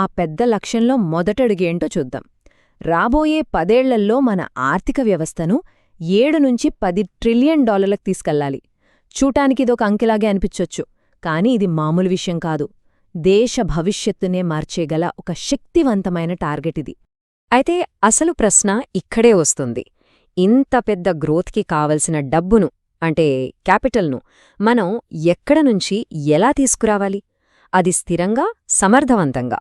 ఆ పెద్ద లక్ష్యంలో మొదటడుగేంటో చూద్దాం. రాబోయే పదేళ్ళల్లో మన ఆర్థిక వ్యవస్థను ఏడు నుంచి పది ట్రిలియన్ డాలర్లకు తీసుకెళ్ళాలి చూటానికి ఇదొక అంకెలాగే అనిపించొచ్చు కానీ ఇది మామూలు విషయం కాదు. దేశ భవిష్యత్తునే మార్చేగల ఒక శక్తివంతమైన టార్గెట్ ఇది. అయితే అసలు ప్రశ్న ఇక్కడే వస్తుంది. ఇంత పెద్ద గ్రోత్కి కావలసిన డబ్బును అంటే క్యాపిటల్ను మనం ఎక్కడ నుంచి ఎలా తీసుకురావాలి? అది స్థిరంగా సమర్థవంతంగా?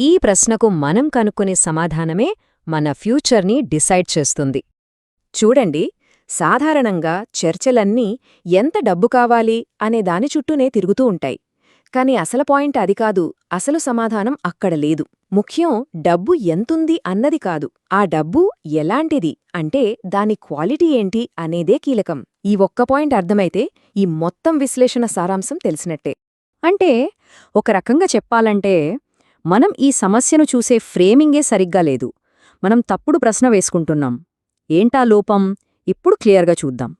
ఈ ప్రశ్నకు మనం కనుక్కునే సమాధానమే మన ఫ్యూచర్ని డిసైడ్ చేస్తుంది. చూడండి సాధారణంగా చర్చలన్నీ ఎంత డబ్బు కావాలి అనే దాని చుట్టూనే తిరుగుతూ ఉంటాయి. కాని అసలు పాయింట్ అది కాదు అసలు సమాధానం అక్కడ లేదు. ముఖ్యం డబ్బు ఎంతుంది అన్నది కాదు. ఆ డబ్బు ఎలాంటిది అంటే దాని క్వాలిటీ ఏంటి అనేదే కీలకం. ఈ ఒక్క పాయింట్ అర్థమైతే ఈ మొత్తం విశ్లేషణ సారాంశం తెలిసినట్టే. అంటే ఒక రకంగా చెప్పాలంటే మనం ఈ సమస్యను చూసే ఫ్రేమింగే సరిగ్గా లేదు. మనం తప్పుడు ప్రశ్న వేసుకుంటున్నాం. ఏంటా లోపం? ఇప్పుడు క్లియర్గా చూద్దాం.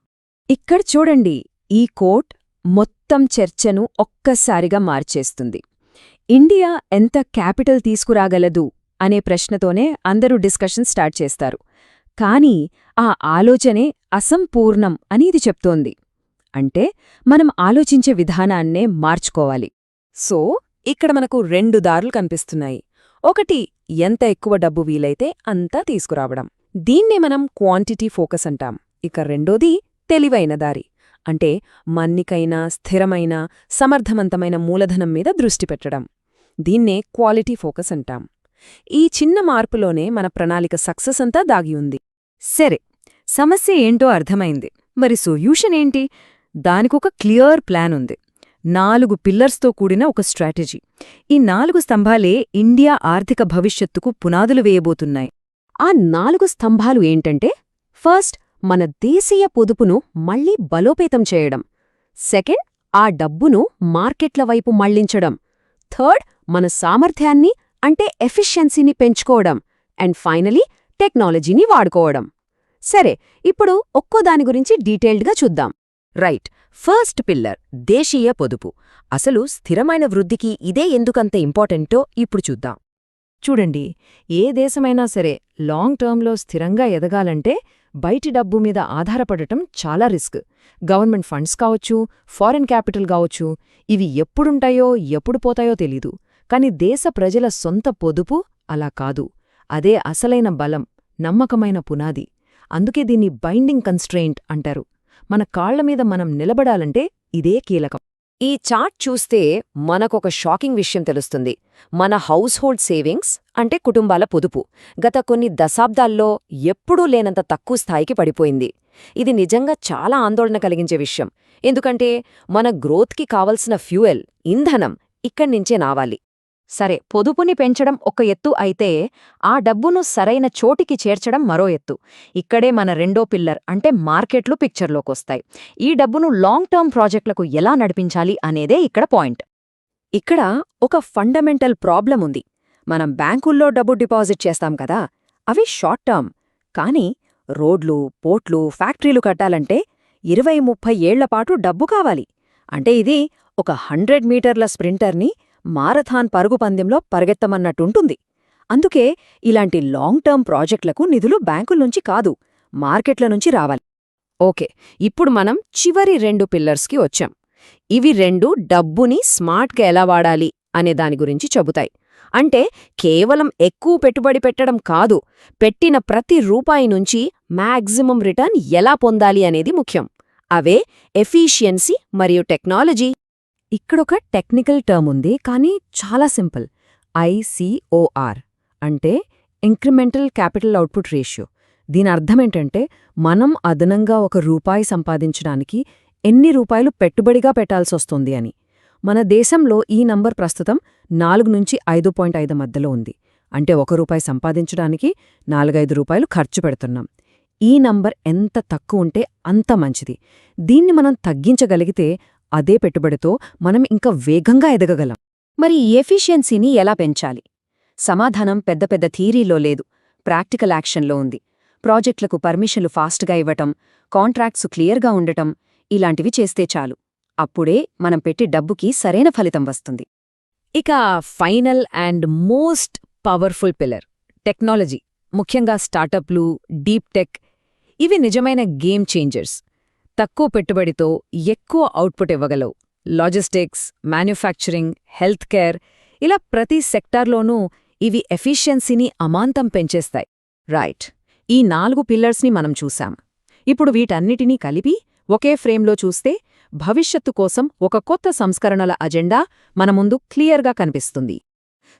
ఇక్కడ చూడండి ఈ కోట్ మొత్తం చర్చను ఒక్కసారిగా మార్చేస్తుంది. ఇండియా ఎంత క్యాపిటల్ తీసుకురాగలదు అనే ప్రశ్నతోనే అందరూ డిస్కషన్ స్టార్ట్ చేస్తారు. కానీ ఆ ఆలోచనే అసంపూర్ణం అని ఇది చెప్తోంది. అంటే మనం ఆలోచించే విధానాన్నే మార్చుకోవాలి. సో ఇక్కడ మనకు రెండు దారులు కనిపిస్తున్నాయి. ఒకటి ఎంత ఎక్కువ డబ్బు వీలైతే అంతా తీసుకురావడం. దీన్నే మనం క్వాంటిటీ ఫోకస్ అంటాం. ఇక రెండోది తెలివైన దారి. అంటే మన్నికైన స్థిరమైన సమర్థవంతమైన మూలధనం మీద దృష్టి పెట్టడం. దీన్నే క్వాలిటీ ఫోకస్ అంటాం. ఈ చిన్న మార్పులోనే మన ప్రణాళిక సక్సెస్ అంతా దాగి ఉంది. సరే సమస్య ఏంటో అర్థమైంది. మరి సొల్యూషన్ ఏంటి? దానికొక క్లియర్ ప్లాన్ ఉంది. నాలుగు పిల్లర్స్తో కూడిన ఒక స్ట్రాటజీ. ఈ నాలుగు స్తంభాలే ఇండియా ఆర్థిక భవిష్యత్తుకు పునాదులు వేయబోతున్నాయి. ఆ నాలుగు స్తంభాలు ఏంటంటే ఫస్ట్ మన దేశీయ పొదుపును మళ్ళీ బలోపేతం చేయడం. సెకండ్ ఆ డబ్బును మార్కెట్ల వైపు మళ్ళించడం. థర్డ్ మన సామర్థ్యాన్ని అంటే ఎఫిషియన్సీని పెంచుకోవడం. అండ్ ఫైనలీ టెక్నాలజీని వాడుకోవడం. సరే ఇప్పుడు ఒక్కో దాని గురించి డీటెయిల్డ్గా చూద్దాం. రైట్. ఫస్ట్ పిల్లర్ దేశీయ పొదుపు. అసలు స్థిరమైన వృద్ధికి ఇదే ఎందుకంత ఇంపార్టెంటో ఇప్పుడు చూద్దాం. చూడండి ఏ దేశమైనా సరే లాంగ్ టర్మ్లో స్థిరంగా ఎదగాలంటే బయటి డబ్బు మీద ఆధారపడటం చాలా రిస్క్. గవర్నమెంట్ ఫండ్స్ కావచ్చు ఫారెన్ క్యాపిటల్ కావచ్చు ఇవి ఎప్పుడుంటాయో ఎప్పుడు పోతాయో తెలీదు. కాని దేశ ప్రజల సొంత పొదుపు అలా కాదు. అదే అసలైన బలం నమ్మకమైన పునాది. అందుకే దీన్ని బైండింగ్ కన్స్ట్రెయింట్ అంటారు. మన కాళ్ళమీద మనం నిలబడాలంటే ఇదే కీలకం. ఈ చార్ట్ చూస్తే మనకొక షాకింగ్ విషయం తెలుస్తుంది. మన హౌస్ హోల్డ్ సేవింగ్స్ అంటే కుటుంబాల పొదుపు. గత కొన్ని దశాబ్దాల్లో ఎప్పుడూ లేనంత తక్కువ స్థాయికి పడిపోయింది. ఇది నిజంగా చాలా ఆందోళన కలిగించే విషయం. ఎందుకంటే మన గ్రోత్కి కావలసిన ఫ్యూయల్ ఇంధనం ఇక్కడ్నించే నావాలి. సరే పొదుపుని పెంచడం ఒక ఎత్తు అయితే ఆ డబ్బును సరైన చోటికి చేర్చడం మరో ఎత్తు. ఇక్కడే మన రెండో పిల్లర్ అంటే మార్కెట్లు పిక్చర్లోకొస్తాయి. ఈ డబ్బును లాంగ్ టర్మ్ ప్రాజెక్టులకు ఎలా నడిపించాలి అనేదే ఇక్కడ పాయింట్. ఇక్కడ ఒక ఫండమెంటల్ ప్రాబ్లం ఉంది. మనం బ్యాంకుల్లో డబ్బు డిపాజిట్ చేస్తాం కదా అవి షార్ట్ టర్మ్. కానీ రోడ్లు పోర్ట్లు ఫ్యాక్టరీలు కట్టాలంటే ఇరవై ముప్పై ఏళ్ళపాటు డబ్బు కావాలి. అంటే ఇది ఒక హండ్రెడ్ మీటర్ల స్ప్రింటర్ని మారథాన్ పరుగు పందెంలో పరుగెత్తమన్నట్టుంటుంది. అందుకే ఇలాంటి లాంగ్ టర్మ్ ప్రాజెక్టులకు నిధులు బ్యాంకుల్నుంచి కాదు మార్కెట్ల నుంచి రావాలి. ఓకే ఇప్పుడు మనం చివరి రెండు పిల్లర్స్కి వచ్చాం. ఇవి రెండు డబ్బుని స్మార్ట్గా ఎలా వాడాలి అనే దాని గురించి చెబుతాయి. అంటే కేవలం ఎక్కువ పెట్టుబడి పెట్టడం కాదు పెట్టిన ప్రతి రూపాయి నుంచి మ్యాక్సిమం రిటర్న్ ఎలా పొందాలి అనేది ముఖ్యం. అవే ఎఫిషియన్సీ మరియు టెక్నాలజీ. ఇక్కడొక టెక్నికల్ టర్మ్ ఉంది కానీ చాలా సింపుల్. ఐసిఓఆర్ అంటే ఇంక్రిమెంటల్ క్యాపిటల్ అవుట్పుట్ రేషియో. దీని అర్థమేంటంటే మనం అదనంగా ఒక రూపాయి సంపాదించడానికి ఎన్ని రూపాయలు పెట్టుబడిగా పెట్టాల్సొస్తుంది అని. మన దేశంలో ఈ నంబర్ ప్రస్తుతం నాలుగు నుంచి ఐదు పాయింట్ ఐదు మధ్యలో ఉంది. అంటే ఒక రూపాయి సంపాదించడానికి నాలుగైదు రూపాయలు ఖర్చు పెడుతున్నాం. ఈ నంబర్ ఎంత తక్కువ ఉంటే అంత మంచిది. దీన్ని మనం తగ్గించగలిగితే అదే పెట్టుబడితో మనం ఇంకా వేగంగా ఎదగగలం. మరి ఎఫిషియన్సీని ఎలా పెంచాలి? సమాధానం పెద్ద పెద్ద థీరీలో లేదు. ప్రాక్టికల్ యాక్షన్లో ఉంది. ప్రాజెక్టులకు పర్మిషన్లు ఫాస్ట్గా ఇవ్వటం కాంట్రాక్ట్సు క్లియర్గా ఉండటం ఇలాంటివి చేస్తే చాలు. అప్పుడే మనం పెట్టి డబ్బుకి సరైన ఫలితం వస్తుంది. ఇక final and most powerful pillar technology. ముఖ్యంగా స్టార్టప్లు డీప్ టెక్ ఇవి నిజమైన గేమ్ చేంజర్స్. తక్కువ పెట్టుబడితో ఎక్కువ అవుట్పుట్ ఇవ్వగలవు. లాజిస్టిక్స్ మ్యానుఫ్యాక్చరింగ్ హెల్త్ కేర్ ఇలా ప్రతి సెక్టార్లోనూ ఇవి ఎఫిషియన్సీని అమాంతం పెంచేస్తాయి. రైట్ ఈ నాలుగు పిల్లర్స్ని మనం చూశాం. ఇప్పుడు వీటన్నిటినీ కలిపి ఒకే ఫ్రేమ్లో చూస్తే భవిష్యత్తు కోసం ఒక కొత్త సంస్కరణల అజెండా మన ముందు క్లియర్గా కనిపిస్తుంది.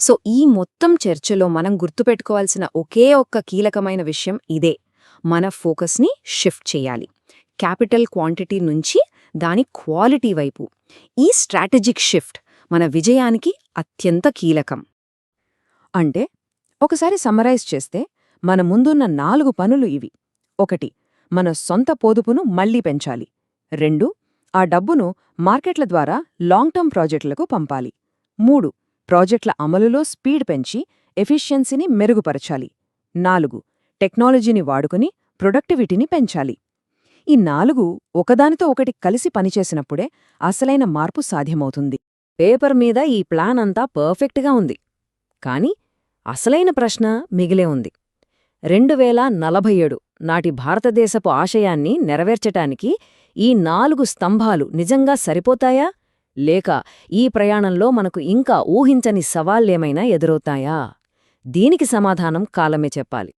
సో ఈ మొత్తం చర్చలో మనం గుర్తుపెట్టుకోవాల్సిన ఒకే ఒక్క కీలకమైన విషయం ఇదే. మన ఫోకస్ని షిఫ్ట్ చేయాలి. క్యాపిటల్ క్వాంటిటీ నుంచి దాని క్వాలిటీ వైపు. ఈ స్ట్రాటజిక్ షిఫ్ట్ మన విజయానికి అత్యంత కీలకం. అంటే ఒకసారి సమ్మరైజ్ చేస్తే మన ముందున్న నాలుగు పనులు ఇవి. ఒకటి మన సొంత పొదుపును మళ్ళీ పెంచాలి. రెండు ఆ డబ్బును మార్కెట్ల ద్వారా లాంగ్ టర్మ్ ప్రాజెక్టులకు పంపాలి. మూడు ప్రాజెక్టుల అమలులో స్పీడ్ పెంచి ఎఫిషియన్సీని మెరుగుపరచాలి. నాలుగు టెక్నాలజీని వాడుకుని ప్రొడక్టివిటీని పెంచాలి. ఈ నాలుగు ఒకదానితో ఒకటి కలిసి పనిచేసినప్పుడే అసలైన మార్పు సాధ్యమవుతుంది. పేపర్ మీద ఈ ప్లాన్ అంతా పర్ఫెక్ట్గా ఉంది. కాని అసలైన ప్రశ్న మిగిలే ఉంది. రెండు వేల నలభై ఏడు నాటి భారతదేశపు ఆశయాన్ని నెరవేర్చటానికి ఈ నాలుగు స్తంభాలు నిజంగా సరిపోతాయా? లేక ఈ ప్రయాణంలో మనకు ఇంకా ఊహించని సవాళ్ళేమైనా ఎదురవుతాయా? దీనికి సమాధానం కాలమే చెప్పాలి.